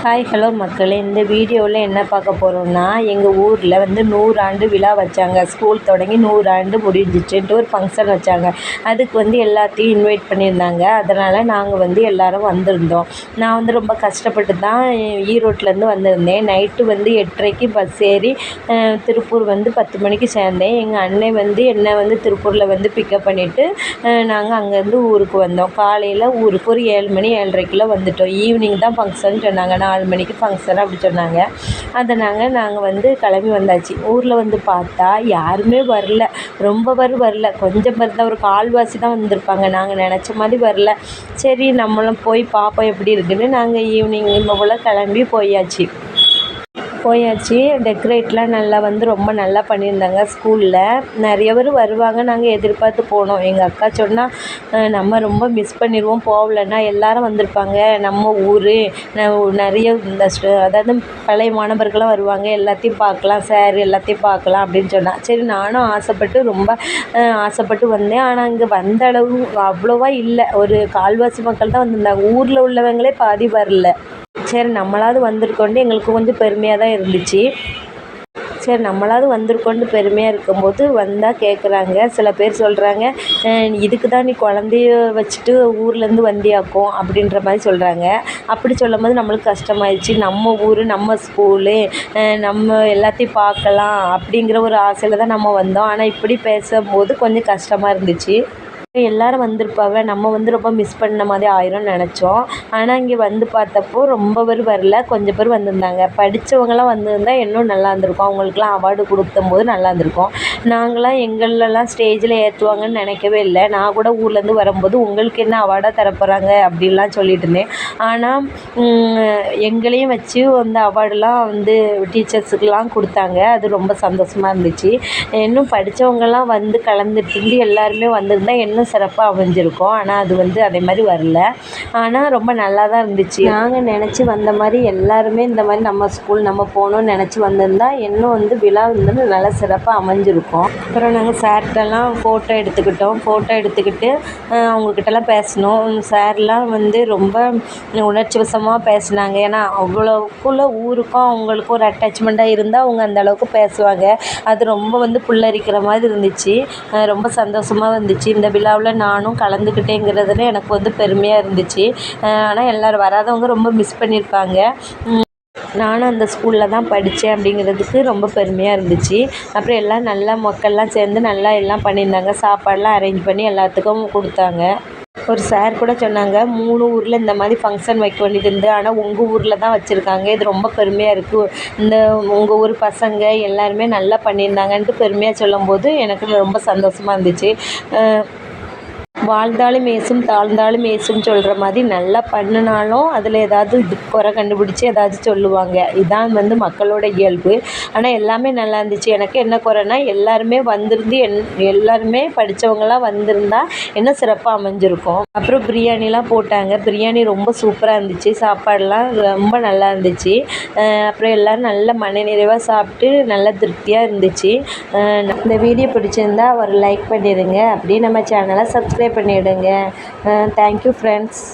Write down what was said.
Hi hello மக்களே. இந்த வீடியோவில் என்ன பார்க்க போகிறோம்னா எங்கள் ஊரில் வந்து நூறாண்டு விழா வச்சாங்க. ஸ்கூல் தொடங்கி நூறாண்டு முடிஞ்சிச்சுன்ட்டு ஒரு ஃபங்க்ஷன் வச்சாங்க. அதுக்கு வந்து எல்லாத்தையும் இன்வைட் பண்ணியிருந்தாங்க. அதனால் நாங்கள் வந்து எல்லோரும் வந்திருந்தோம். நான் வந்து ரொம்ப கஷ்டப்பட்டு தான் ஈரோட்டிலேருந்து வந்திருந்தேன். நைட்டு வந்து எட்டரைக்கு பஸ் ஏறி திருப்பூர் வந்து பத்து மணிக்கு சேர்ந்தேன். எங்கள் அண்ணன் வந்து என்னை வந்து திருப்பூரில் வந்து பிக்கப் பண்ணிவிட்டு நாங்கள் அங்கேருந்து ஊருக்கு வந்தோம். காலையில் ஊருக்கு ஒரு ஏழு மணி ஏழரைக்குள்ளே வந்துட்டோம். ஈவினிங் தான் ஃபங்க்ஷன் சொன்னாங்க. நாலு மணிக்கு ஃபங்க்ஷன் அப்படி சொன்னாங்க. அதனால் நாங்கள் வந்து கிளம்பி வந்தாச்சு. ஊரில் வந்து பார்த்தா யாருமே வரல. ரொம்ப பேர் வரல. கொஞ்சம் பேர் தான் ஒரு கால்வாசி தான் வந்திருப்பாங்க. நாங்கள் நினச்ச மாதிரி வரல. சரி நம்மளும் போய் பார்ப்போம் எப்படி இருக்குன்னு நாங்கள் ஈவினிங் இப்போ போல் கிளம்பி போயாச்சு. போயாச்சு. டெக்கரேட்லாம் நல்லா வந்து ரொம்ப நல்லா பண்ணியிருந்தாங்க ஸ்கூலில். நிறைய பேர் வருவாங்க. நாங்கள் எதிர்பார்த்து போனோம். எங்கள் அக்கா சொன்னால் நம்ம ரொம்ப மிஸ் பண்ணிடுவோம் போகலன்னா எல்லாரும் வந்திருப்பாங்க. நம்ம ஊர் நிறைய இந்த அதாவது பழைய மாணவர்கள்லாம் வருவாங்க. எல்லாத்தையும் பார்க்கலாம். சார் எல்லாத்தையும் பார்க்கலாம். அப்படின்னு சொன்னால் சரி நானும் ஆசைப்பட்டு ரொம்ப ஆசைப்பட்டு வந்தேன். ஆனால் இங்கே வந்த அளவு அவ்வளோவா இல்லை. ஒரு கால்வாசி மக்கள் தான் வந்திருந்தாங்க. ஊரில் உள்ளவங்களே பாதி வரல. சரி நம்மளாவது வந்திருக்கோண்டு எங்களுக்கு கொஞ்சம் பெருமையாக தான் இருந்துச்சு. சரி நம்மளாவது வந்திருக்கோன்ட்டு பெருமையாக இருக்கும்போது வந்தால் கேட்குறாங்க சில பேர் சொல்கிறாங்க இதுக்கு தான் நீ குழந்தைய வச்சுட்டு ஊர்லேருந்து வந்தியாக்கும் அப்படின்ற மாதிரி சொல்கிறாங்க அப்படி சொல்லும் போது நம்மளுக்கு கஷ்டமாயிடுச்சு. நம்ம ஊர் நம்ம ஸ்கூலு நம்ம எல்லாத்தையும் பார்க்கலாம் அப்படிங்கிற ஒரு ஆசையில் தான் நம்ம வந்தோம். ஆனால் இப்படி பேசும்போது கொஞ்சம் கஷ்டமாக இருந்துச்சு. எல்லாரும் வந்திருப்பாங்க. நம்ம வந்து ரொம்ப மிஸ் பண்ண மாதிரி ஆயிரும்னு நினச்சோம். ஆனால் இங்கே வந்து பார்த்தப்போ ரொம்ப பேர் வரல. கொஞ்சம் பேர் வந்திருந்தாங்க. படித்தவங்களாம் வந்திருந்தால் இன்னும் நல்லா இருந்திருக்கும். அவங்களுக்குலாம் அவார்டு கொடுத்தம்போது நல்லா இருந்திருக்கும். நாங்களாம் எங்களெல்லாம் ஸ்டேஜில் ஏற்றுவாங்கன்னு நினைக்கவே இல்லை. நான் கூட ஊர்லேருந்து வரும்போது உங்களுக்கு என்ன அவார்டாக தரப்போகிறாங்க அப்படின்லாம் சொல்லிட்டு இருந்தேன். ஆனால் எங்களையும் வச்சு அந்த அவார்டெலாம் வந்து டீச்சர்ஸுக்கெலாம் கொடுத்தாங்க. அது ரொம்ப சந்தோஷமாக இருந்துச்சு. இன்னும் படித்தவங்கலாம் வந்து கலந்துட்டு இருந்து எல்லாருமே வந்திருந்தால் இன்னும் சிறப்பாக அமைஞ்சிருக்கும். ஆனால் அது வந்து அதே மாதிரி வரல. ஆனால் ரொம்ப நல்லா தான் இருந்துச்சு. நாங்கள் நினச்சி வந்த மாதிரி எல்லாருமே இந்த மாதிரி நம்ம ஸ்கூல் நம்ம போகணும்னு நினச்சி வந்திருந்தா இன்னும் வந்து விழா வந்து நல்லா சிறப்பாக அமைஞ்சிருக்கும். அப்புறம் நாங்கள் சார்கிட்டலாம் ஃபோட்டோ எடுத்துக்கிட்டோம். ஃபோட்டோ எடுத்துக்கிட்டு அவங்கக்கிட்டலாம் பேசினோம். சார்லாம் வந்து ரொம்ப உணர்ச்சி வசமாக பேசினாங்க. ஏன்னா அவ்வளோக்குள்ள ஊருக்கும் அவங்களுக்கும் ஒரு அட்டாச்மெண்ட்டாக இருந்தால் அவங்க அந்த அளவுக்கு பேசுவாங்க. அது ரொம்ப வந்து புல்லரிக்கிற மாதிரி இருந்துச்சு. ரொம்ப சந்தோஷமாக இருந்துச்சு. இந்த விழாவில் நானும் கலந்துக்கிட்டேங்கிறதுல எனக்கு வந்து பெருமையாக இருந்துச்சு. ஆனால் எல்லோரும் வராதவங்க ரொம்ப மிஸ் பண்ணியிருப்பாங்க நானும் அந்த ஸ்கூலில் தான் படித்தேன் அப்படிங்கிறதுக்கு ரொம்ப பெருமையாக இருந்துச்சு. அப்புறம் எல்லாம் நல்லா மக்கள்லாம் சேர்ந்து நல்லா எல்லாம் பண்ணியிருந்தாங்க. சாப்பாடெலாம் அரேஞ்ச் பண்ணி எல்லாத்துக்கும் கொடுத்தாங்க. ஒரு சார் கூட சொன்னாங்க மூணு ஊரில் இந்த மாதிரி ஃபங்க்ஷன் வைக்க வேண்டியது இருந்து ஆனால் உங்கள் ஊரில் தான் வச்சுருக்காங்க. இது ரொம்ப பெருமையாக இருக்குது இந்த உங்கள் ஊர் பசங்க எல்லாருமே நல்லா பண்ணியிருந்தாங்கன்ட்டு பெருமையாக சொல்லும்போது எனக்கு ரொம்ப சந்தோஷமாக இருந்துச்சு. வாழ்ந்தாலும் ஏசும் தாழ்ந்தாலும் ஏசும் சொல்கிற மாதிரி நல்லா பண்ணினாலும் அதில் ஏதாவது இது குறை கண்டுபிடிச்சி ஏதாவது சொல்லுவாங்க. இதான் வந்து மக்களோட இயல்பு. ஆனால் எல்லாமே நல்லா இருந்துச்சு. எனக்கு என்ன குறைனா எல்லாருமே வந்திருந்து என் எல்லாருமே படித்தவங்களாம் வந்திருந்தா இன்னும் சிறப்பாக அமைஞ்சிருக்கும். அப்புறம் பிரியாணிலாம் போட்டாங்க. பிரியாணி ரொம்ப சூப்பராக இருந்துச்சு. சாப்பாடெலாம் ரொம்ப நல்லா இருந்துச்சு. அப்புறம் எல்லோரும் நல்ல மனநிறைவாக சாப்பிட்டு நல்ல திருப்தியாக இருந்துச்சு. இந்த வீடியோ பிடிச்சிருந்தா ஒரு லைக் பண்ணிடுங்க அப்படியே நம்ம சேனலை சப்ஸ்கிரைப் பண்ணிவிடுங்க தேங்க்யூ ஃப்ரெண்ட்ஸ்